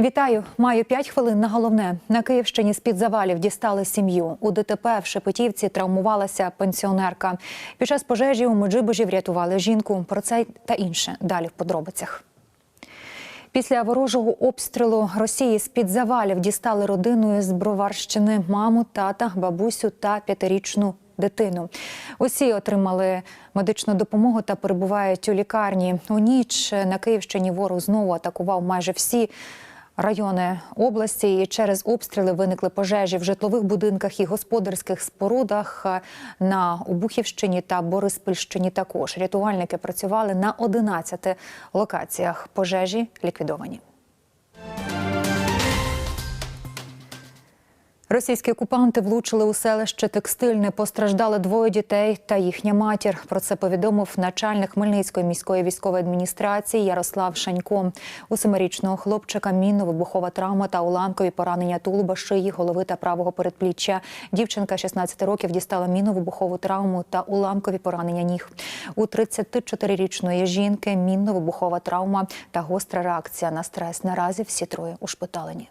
Вітаю, маю 5 хвилин на головне. На Київщині з під завалів дістали сім'ю. У ДТП в Шепетівці травмувалася пенсіонерка. Під час пожежі у Меджибожі врятували жінку. Про це та інше далі в подробицях. Після ворожого обстрілу Росії з під завалів дістали родиною з Броварщини маму, тата, бабусю та п'ятирічну дитину. Усі отримали медичну допомогу та перебувають у лікарні. У ніч на Київщині ворог знову атакував майже всі. Райони області і через обстріли виникли пожежі в житлових будинках і господарських спорудах на Обухівщині та Бориспільщині. Також рятувальники працювали на 11 локаціях. Пожежі ліквідовані. Російські окупанти влучили у селище Текстильне. Постраждали двоє дітей та їхня матір. Про це повідомив начальник Хмельницької міської військової адміністрації Ярослав Шанько. У семирічного хлопчика мінно-вибухова травма та уламкові поранення тулуба, шиї, голови та правого передпліччя. Дівчинка 16 років дістала мінно-вибухову травму та уламкові поранення ніг. У 34-річної жінки мінно-вибухова травма та гостра реакція на стрес. Наразі всі троє ушпиталені.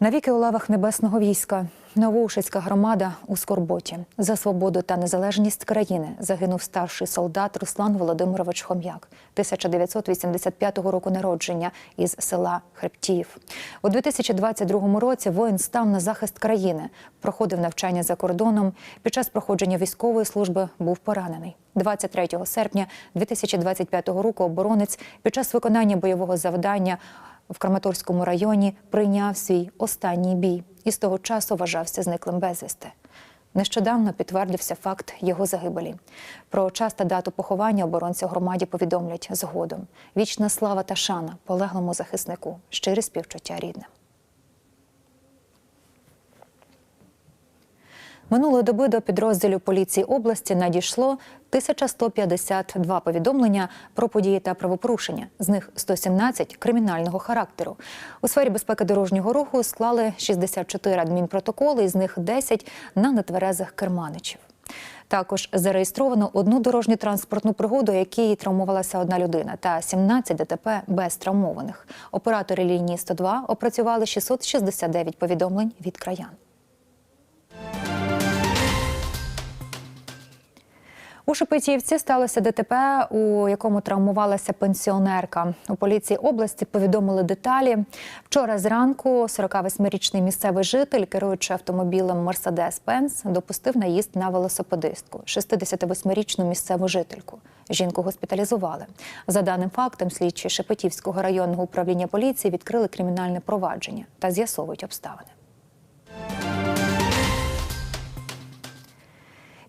Навіки у лавах небесного війська Новоушицька громада у Скорботі за свободу та незалежність країни загинув старший солдат Руслан Володимирович Хом'як, 1985 року народження із села Хребтіїв. У 2022 році воїн став на захист країни, проходив навчання за кордоном. Під час проходження військової служби був поранений. 23 серпня 2025 року оборонець під час виконання бойового завдання в Краматорському районі прийняв свій останній бій і з того часу вважався зниклим безвісти. Нещодавно підтвердився факт його загибелі. Про час та дату поховання оборонця громаді повідомлять згодом. Вічна слава та шана полеглому захиснику, щире співчуття рідним. Минулої доби до підрозділів поліції області надійшло 1152 повідомлення про події та правопорушення. З них 117 – кримінального характеру. У сфері безпеки дорожнього руху склали 64 адмінпротоколи, із них 10 на нетверезих керманичів. Також зареєстровано одну дорожню транспортну пригоду, якій травмувалася одна людина, та 17 ДТП без травмованих. Оператори лінії 102 опрацювали 669 повідомлень від краян. У Шепетівці сталося ДТП, у якому травмувалася пенсіонерка. У поліції області повідомили деталі. Вчора зранку 48-річний місцевий житель, керуючи автомобілем Мерседес Пенс, допустив наїзд на велосипедистку, 68-річну місцеву жительку. Жінку госпіталізували. За даним фактом, слідчі Шепетівського районного управління поліції відкрили кримінальне провадження та з'ясовують обставини.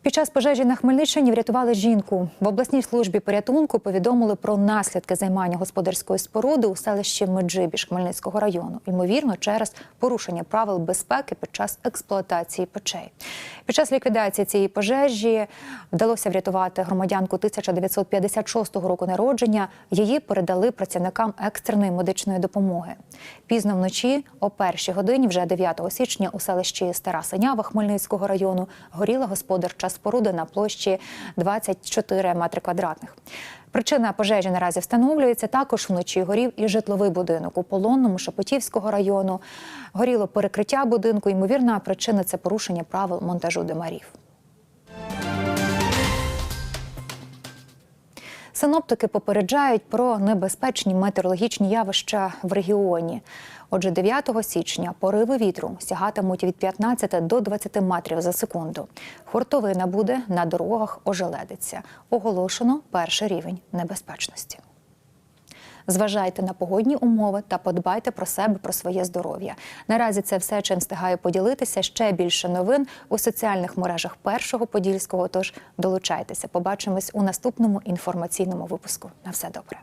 Під час пожежі на Хмельниччині врятували жінку. В обласній службі порятунку повідомили про наслідки займання господарської споруди у селищі Меджибіж Хмельницького району, ймовірно, через порушення правил безпеки під час експлуатації печей. Під час ліквідації цієї пожежі вдалося врятувати громадянку 1956 року народження. Її передали працівникам екстреної медичної допомоги. Пізно вночі, о першій годині, вже 9 січня, у селищі Стара Синява Хмельницького району горіла господарча споруда на площі 24 метри квадратних. Причина пожежі наразі встановлюється. Також вночі горів і житловий будинок у полонному Шепетівського району. Горіло перекриття будинку. Ймовірна причина це порушення правил монтажу димарів. Синоптики попереджають про небезпечні метеорологічні явища в регіоні. Отже, 9 січня пориви вітру сягатимуть від 15 до 20 метрів за секунду. Хуртовина буде на дорогах ожеледиться. Оголошено перший рівень небезпечності. Зважайте на погодні умови та подбайте про себе, про своє здоров'я. Наразі це все, чим встигаю поділитися. Ще більше новин у соціальних мережах першого подільського. Тож долучайтеся. Побачимось у наступному інформаційному випуску. На все добре.